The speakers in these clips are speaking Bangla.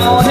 哦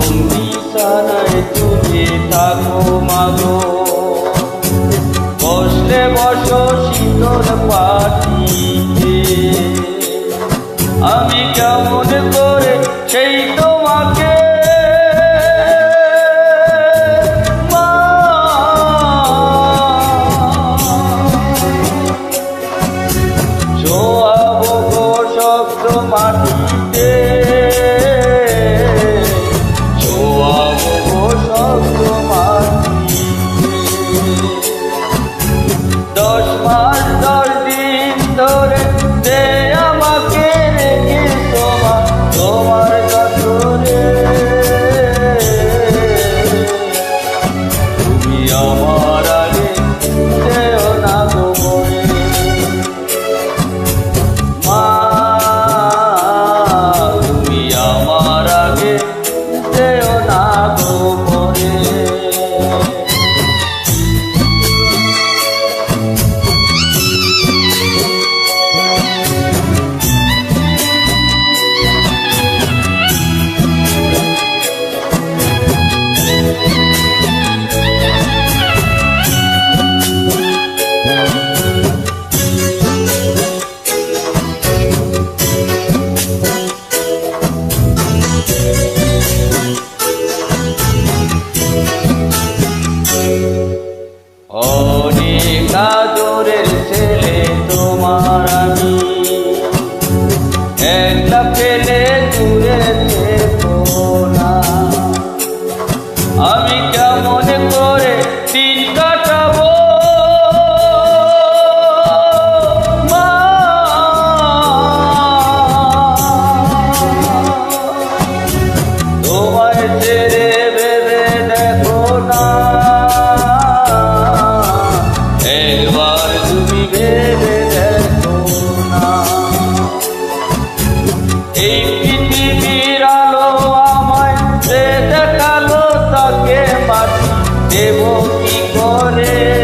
এমন বিছানায় তুমি থাকো মাগো বসলে বসো শীতল পাটিতে আমি এবার তুমি ভেবে দেখো না এই পৃথিবীর আলো আমায় যে দেখাল তাকে মাটি দেব কি করে?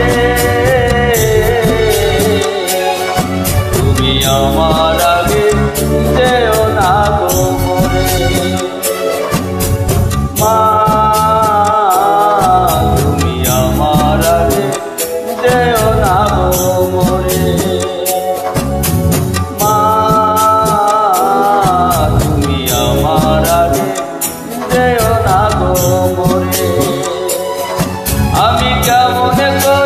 আমি কেমন করে